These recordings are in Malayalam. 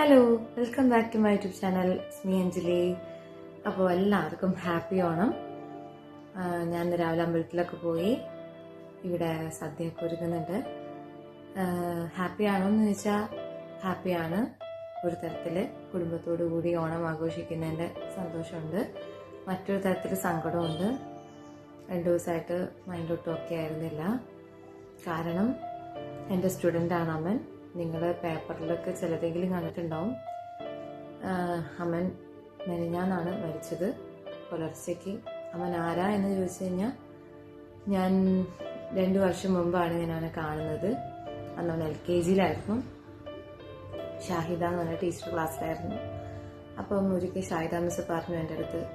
Hello welcome back to my YouTube channel സ്മി Anjali അപ്പോൾ എല്ലാവർക്കും ഹാപ്പി ഓണം. ഞാൻ രാവിലെ അമ്പലത്തിലൊക്കെ പോയി ഇവിടെ സദ്യയൊക്കെ ഒരുങ്ങുന്നുണ്ട് ഹാപ്പി ആണോ എന്ന് ചോദിച്ചാൽ ഹാപ്പിയാണ് ഒരു തരത്തിൽ കുടുംബത്തോടു കൂടി ഓണം ആഘോഷിക്കുന്നതിന്റെ സന്തോഷമുണ്ട്. മറ്റൊരു തരത്തിൽ സങ്കടമുണ്ട് രണ്ടു ദിവസമായിട്ട് മൈൻഡ് ഒട്ടും ഒക്കെ ആയിരുന്നില്ല. കാരണം എന്റെ സ്റ്റുഡന്റാണ് അമൻ. നിങ്ങൾ പേപ്പറിലൊക്കെ ചിലതെങ്കിലും കണ്ടിട്ടുണ്ടാവും. അമ്മൻ മെനഞ്ഞാന്നാണ് മരിച്ചത്. പുലർച്ചയ്ക്ക്. അമ്മൻ ആരാ എന്ന് ചോദിച്ചു കഴിഞ്ഞാൽ ഞാൻ രണ്ട് വർഷം മുമ്പാണ് ഞാൻ കാണുന്നത്. അന്ന് അവൻ എൽ കെ ജിയിലായിരുന്നു. ഷാഹിദ എന്ന് പറഞ്ഞ ടീച്ചർ ക്ലാസ്സിലായിരുന്നു. അപ്പം ഒരിക്കൽ ഷാഹിദ മിസ് പറഞ്ഞു എന്റെ അടുത്ത്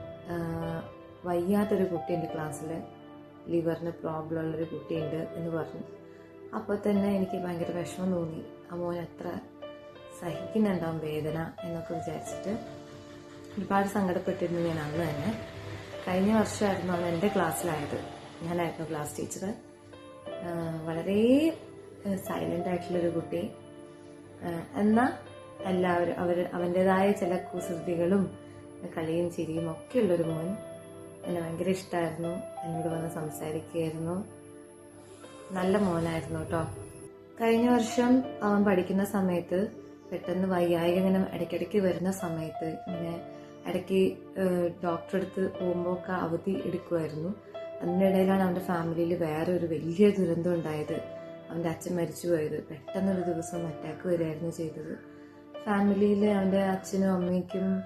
വയ്യാത്തൊരു കുട്ടി എന്റെ ക്ലാസ്സിൽ ലിവറിന് പ്രോബ്ലം ഉള്ളൊരു കുട്ടിയുണ്ട് എന്ന് പറഞ്ഞു. അപ്പോൾ തന്നെ എനിക്ക് ഭയങ്കര വിഷമം തോന്നി. ആ മോൻ എത്ര സഹിക്കുന്നുണ്ടാവും വേദന എന്നൊക്കെ വിചാരിച്ചിട്ട് ഒരുപാട് സങ്കടപ്പെട്ടിരുന്നു ഞാൻ അന്ന് തന്നെ. കഴിഞ്ഞ വർഷമായിരുന്നു അവൻ എന്റെ ക്ലാസ്സിലായത്. ഞാനായിരുന്നു ക്ലാസ് ടീച്ചർ വളരെ സൈലന്റ് ആയിട്ടുള്ളൊരു കുട്ടി. എന്നാൽ എല്ലാവരും അവർ അവന്റെതായ ചില കുസൃതികളും കളിയും ചിരിയും ഒക്കെ ഉള്ളൊരു മോൻ. എന്നെ ഭയങ്കര ഇഷ്ടമായിരുന്നു എന്നോട് വന്ന് സംസാരിക്കുകയായിരുന്നു. നല്ല മോനായിരുന്നു കേട്ടോ. കഴിഞ്ഞ വർഷം അവൻ പഠിക്കുന്ന സമയത്ത് പെട്ടെന്ന് വയ്യായിക ഇങ്ങനെ ഇടയ്ക്കിടയ്ക്ക് വരുന്ന സമയത്ത് ഇങ്ങനെ ഇടയ്ക്ക് ഡോക്ടറെ അടുത്ത് പോകുമ്പോൾ ഒക്കെ അവധി എടുക്കുമായിരുന്നു അതിനിടയിലാണ് അവന്റെ ഫാമിലിയിൽ വേറെ ഒരു വലിയ ദുരന്തം ഉണ്ടായത്. അവന്റെ അച്ഛൻ മരിച്ചു പോയത്. പെട്ടെന്നൊരു ദിവസം അറ്റാക്ക് വരികയായിരുന്നു ചെയ്തത്. ഫാമിലിയിൽ അവന്റെ അച്ഛനും അമ്മയ്ക്കും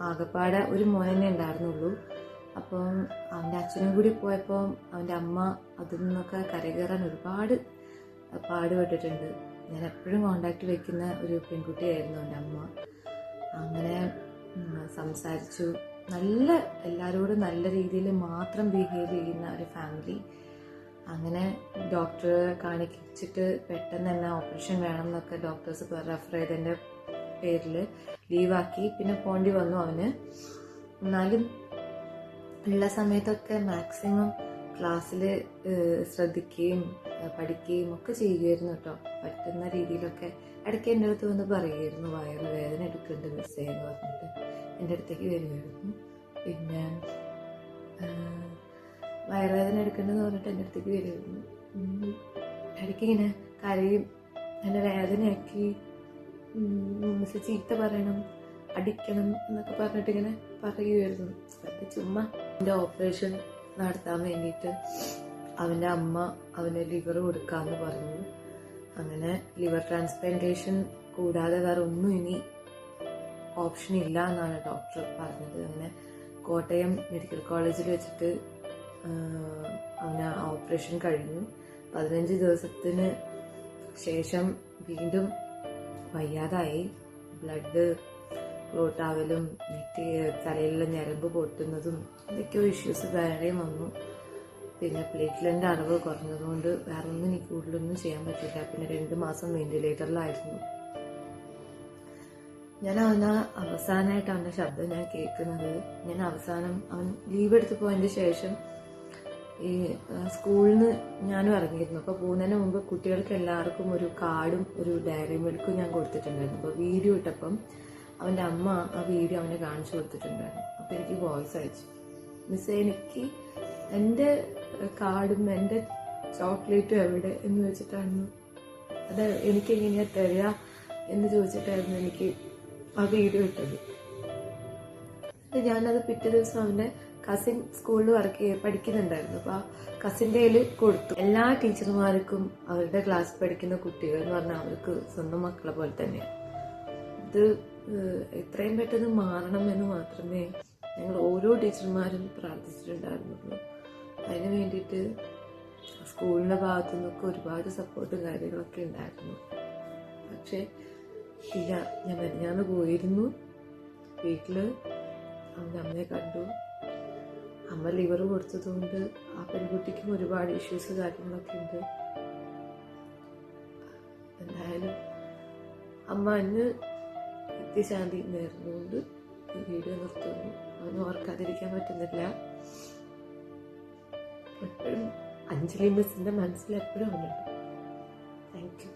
ആകപ്പാടെ ഒരു മോനെ ഉണ്ടായിരുന്നുള്ളൂ. അപ്പം അവന്റെ അച്ഛനും കൂടി പോയപ്പോൾ അവന്റെ അമ്മ അതിൽ നിന്നൊക്കെ കരകയറാൻ ഒരുപാട് പാടുപെട്ടിട്ടുണ്ട്. ഞാൻ എപ്പോഴും കോണ്ടാക്ട് വയ്ക്കുന്ന ഒരു പെൺകുട്ടിയായിരുന്നു അവന്റെ അമ്മ. അങ്ങനെ സംസാരിച്ചു. നല്ല എല്ലാവരോടും നല്ല രീതിയിൽ മാത്രം ബിഹേവ് ചെയ്യുന്ന ഒരു ഫാമിലി അങ്ങനെ ഡോക്ടറെ കാണിച്ചിട്ട് പെട്ടെന്ന് തന്നെ ഓപ്പറേഷൻ വേണം എന്നൊക്കെ ഡോക്ടേഴ്സ് റെഫർ ചെയ്തതിന്റെ പേരിൽ ലീവാക്കി പിന്നെ പോണ്ടി വന്നു അവന്. എന്നാലും ഉള്ള സമയത്തൊക്കെ മാക്സിമം ക്ലാസ്സിൽ ശ്രദ്ധിക്കുകയും പഠിക്കുകയും ഒക്കെ ചെയ്യുമായിരുന്നു കേട്ടോ. പറ്റുന്ന രീതിയിലൊക്കെ ഇടയ്ക്ക് എന്റെ അടുത്ത് വന്ന് പറയുമായിരുന്നു വയറ് വേദന എടുക്കുന്നുണ്ട് മിസ്സേ എന്ന് പറഞ്ഞിട്ട്. എന്റെ അടുത്തേക്ക് വരുമായിരുന്നു. പിന്നെ വയറുവേദന എടുക്കണ്ടെന്ന് പറഞ്ഞിട്ട് എന്റെ അടുത്തേക്ക് വരുമായിരുന്നു. ഇടയ്ക്ക് ഇങ്ങനെ കരയും എന്നെ വേദനയാക്കി മിസ് ചീത്ത പറയണം അടിക്കണം എന്നൊക്കെ പറഞ്ഞിട്ട് ഇങ്ങനെ പറയുമായിരുന്നു. അതൊക്കെ ചുമ്മാ എന്റെ ഓപ്പറേഷൻ നടത്താൻ വേണ്ടിയിട്ട് അവന്റെ അമ്മ അവന് ലിവർ കൊടുക്കാമെന്ന് പറഞ്ഞു. അങ്ങനെ ലിവർ ട്രാൻസ്പ്ലാന്റേഷൻ കൂടാതെ വേറെ ഒന്നും ഇനി ഓപ്ഷൻ ഇല്ല എന്നാണ് ഡോക്ടർ പറഞ്ഞത്. അങ്ങനെ കോട്ടയം മെഡിക്കൽ കോളേജിൽ വെച്ചിട്ട് അവന് ഓപ്പറേഷൻ കഴിഞ്ഞു. പതിനഞ്ച് ദിവസത്തിന് ശേഷം വീണ്ടും വയ്യാതായി. ബ്ലഡ് നെറ്റി നെറ്റ് തലയിലുള്ള ഞരമ്പ് പൊട്ടുന്നതും എന്തൊക്കെയോ ഇഷ്യൂസ് വേറെയും വന്നു. പിന്നെ പ്ലേറ്റ്ലന്റെ അളവ് കുറഞ്ഞതുകൊണ്ട് വേറെ ഒന്നും എനിക്ക് കൂടുതലൊന്നും ചെയ്യാൻ പറ്റില്ല. പിന്നെ രണ്ട് മാസം വെന്റിലേറ്ററിലായിരുന്നു ഞാൻ അവന അവസാനമായിട്ട് അവന്റെ ശബ്ദം ഞാൻ കേൾക്കുന്നത്. ഞാൻ അവസാനം അവൻ ലീവ് എടുത്ത് പോയതിന് ശേഷം ഈ സ്കൂളിൽ നിന്ന് ഞാനും ഇറങ്ങിയിരുന്നു. അപ്പോൾ പോകുന്നതിന് മുമ്പ് കുട്ടികൾക്ക് എല്ലാവർക്കും ഒരു കാർഡും ഒരു ഡയറി മിൽക്കും ഞാൻ കൊടുത്തിട്ടുണ്ടായിരുന്നു. അപ്പോൾ വീഡിയോ ഇട്ടപ്പം അവന്റെ അമ്മ ആ വീഡിയോ അവനെ കാണിച്ചു കൊടുത്തിട്ടുണ്ടായിരുന്നു. അപ്പോൾ എനിക്ക് വോയിസ് അയച്ചു. മിസ് എനിക്ക് എന്റെ കാർഡും എന്റെ ചോക്ലേറ്റും എവിടെ എന്ന് വെച്ചിട്ടായിരുന്നു. അത് എനിക്ക് എങ്ങനെയാ തരിക എന്ന് ചോദിച്ചിട്ടായിരുന്നു എനിക്ക് ആ വീഡിയോ ഇട്ടത്. ഞാനത് പിറ്റേ ദിവസം അവന്റെ കസിൻ സ്കൂളിൽ വർക്ക് ചെയ്ത് പഠിക്കുന്നുണ്ടായിരുന്നു. അപ്പോൾ ആ കസിന്റെ കയ്യിൽ കൊടുത്തു. എല്ലാ ടീച്ചർമാർക്കും അവരുടെ ക്ലാസ് പഠിക്കുന്ന കുട്ടികൾ എന്ന് പറഞ്ഞാൽ അവർക്ക് സ്വന്തം മക്കളെ പോലെ തന്നെയാണ് ഇത് എത്രയും പെട്ടെന്ന് മാറണമെന്ന് മാത്രമേ ഞങ്ങൾ ഓരോ ടീച്ചർമാരും പ്രാർത്ഥിച്ചിട്ടുണ്ടായിരുന്നുള്ളൂ. അതിന് വേണ്ടിയിട്ട് സ്കൂളിന്റെ ഭാഗത്തു നിന്നൊക്കെ ഒരുപാട് സപ്പോർട്ടും കാര്യങ്ങളൊക്കെ ഉണ്ടായിരുന്നു. പക്ഷേ ഇല്ല ഞാൻ മെനഞ്ഞാന്ന് പോയിരുന്നു. വീട്ടിൽ അവന്റെ അമ്മയെ കണ്ടു. അമ്മ ലിവർ കൊടുത്തതുകൊണ്ട് ആ പെൺകുട്ടിക്കും ഒരുപാട് ഇഷ്യൂസ് കാര്യങ്ങളൊക്കെ ഉണ്ട്. എന്തായാലും അമ്മ അന്ന് നിത്യശാന്തി നേർന്നുകൊണ്ട് ഈ വീഡിയോ നിർത്തുന്നു. അവന് ഓർക്കാതിരിക്കാൻ പറ്റുന്നില്ല. എപ്പോഴും അഞ്ജലി മിസ്സിന്റെ മനസ്സിൽ എപ്പോഴും അവനുണ്ട് താങ്ക് യു